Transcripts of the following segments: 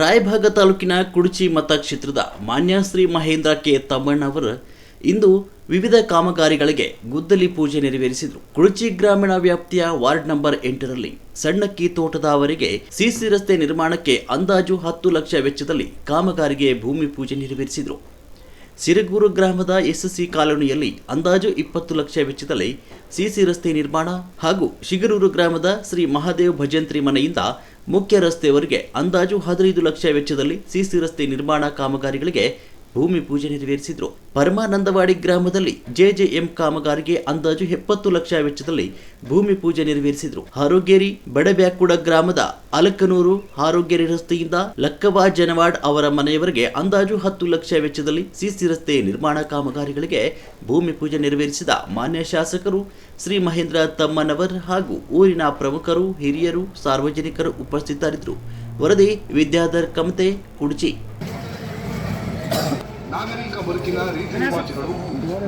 ರಾಯಭಾಗ ತಾಲೂಕಿನ ಕುಡುಚಿ ಮತಕ್ಷೇತ್ರದ ಮಾನ್ಯ ಶ್ರೀ ಮಹೇಂದ್ರ ಕೆ ತಮ್ಮಣ್ಣವರು ಇಂದು ವಿವಿಧ ಕಾಮಗಾರಿಗಳಿಗೆ ಗುದ್ದಲಿ ಪೂಜೆ ನೆರವೇರಿಸಿದರು. ಕುಡುಚಿ ಗ್ರಾಮೀಣ ವ್ಯಾಪ್ತಿಯ ವಾರ್ಡ್ ನಂಬರ್ ಎಂಟರಲ್ಲಿ ಸಣ್ಣಕ್ಕಿ ತೋಟದ ಅವರಿಗೆ ಸಿಸಿ ರಸ್ತೆ ನಿರ್ಮಾಣಕ್ಕೆ ಅಂದಾಜು ಹತ್ತು ಲಕ್ಷ ವೆಚ್ಚದಲ್ಲಿ ಕಾಮಗಾರಿಗೆ ಭೂಮಿ ಪೂಜೆ ನೆರವೇರಿಸಿದರು. ಸಿರಗೂರು ಗ್ರಾಮದ ಎಸ್ಎಸ್ಸಿ ಕಾಲೋನಿಯಲ್ಲಿ ಅಂದಾಜು ಇಪ್ಪತ್ತು ಲಕ್ಷ ವೆಚ್ಚದಲ್ಲಿ ಸಿಸಿ ರಸ್ತೆ ನಿರ್ಮಾಣ ಹಾಗೂ ಶಿಗರೂರು ಗ್ರಾಮದ ಶ್ರೀ ಮಹಾದೇವ್ ಭಜಂತ್ರಿ ಮನೆಯಿಂದ ಮುಖ್ಯ ರಸ್ತೆಯವರೆಗೆ ಅಂದಾಜು ಹದಿನೈದು ಲಕ್ಷ ವೆಚ್ಚದಲ್ಲಿ ಸಿಸಿ ರಸ್ತೆ ನಿರ್ಮಾಣ ಕಾಮಗಾರಿಗಳಿಗೆ ಭೂಮಿ ಪೂಜೆ ನೆರವೇರಿಸಿದ್ರು. ಪರಮಾನಂದವಾಡಿ ಗ್ರಾಮದಲ್ಲಿ ಜೆಜೆಎಂ ಕಾಮಗಾರಿಗೆ ಅಂದಾಜು ಎಪ್ಪತ್ತು ಲಕ್ಷ ವೆಚ್ಚದಲ್ಲಿ ಭೂಮಿ ಪೂಜೆ ನೆರವೇರಿಸಿದ್ರು. ಹಾರೋಗೇರಿ, ಬಡಬ್ಯಾಕುಡ ಗ್ರಾಮದ ಅಲಕನೂರು ಹಾರೋಗೇರಿ ರಸ್ತೆಯಿಂದ ಲಕ್ಕವ ಜನವಾಡ್ ಅವರ ಮನೆಯವರೆಗೆ ಅಂದಾಜು ಹತ್ತು ಲಕ್ಷ ವೆಚ್ಚದಲ್ಲಿ ಸಿಸಿ ರಸ್ತೆ ನಿರ್ಮಾಣ ಕಾಮಗಾರಿಗಳಿಗೆ ಭೂಮಿ ಪೂಜೆ ನೆರವೇರಿಸಿದ ಮಾನ್ಯ ಶಾಸಕರು ಶ್ರೀ ಮಹೇಂದ್ರ ತಮ್ಮನವರ್ ಹಾಗೂ ಊರಿನ ಪ್ರಮುಖರು, ಹಿರಿಯರು, ಸಾರ್ವಜನಿಕರು ಉಪಸ್ಥಿತರಿದ್ದರು. ವರದಿ ವಿದ್ಯಾಧರ್ ಕಮತೆ, ಕುಡ್ಚಿ. ನಾಗರಿಕ ಬದುಕಿನ ರೀತಿ ರಿವಾಜುಗಳು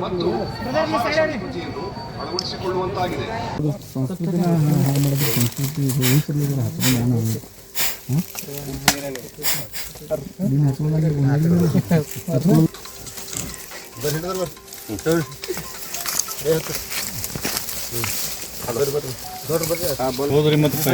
ಮತ್ತು ಸಂಸ್ಕೃತಿಯನ್ನು ಅಳವಡಿಸಿಕೊಳ್ಳುವಂತಾಗಿದೆ. ಹೋದ್ರಿ ಮತ್ತೆ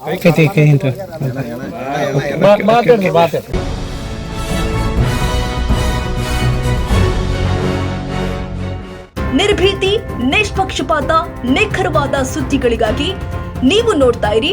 ಪ್ರಕರಣ ಹೆಂಗ್ ನಿರ್ಭೀತಿ ನಿಷ್ಪಕ್ಷಪಾತ ನಿಖರವಾದ ಸುದ್ದಿಗಳಿಗಾಗಿ ನೀವು ನೋಡ್ತಾ ಇರಿ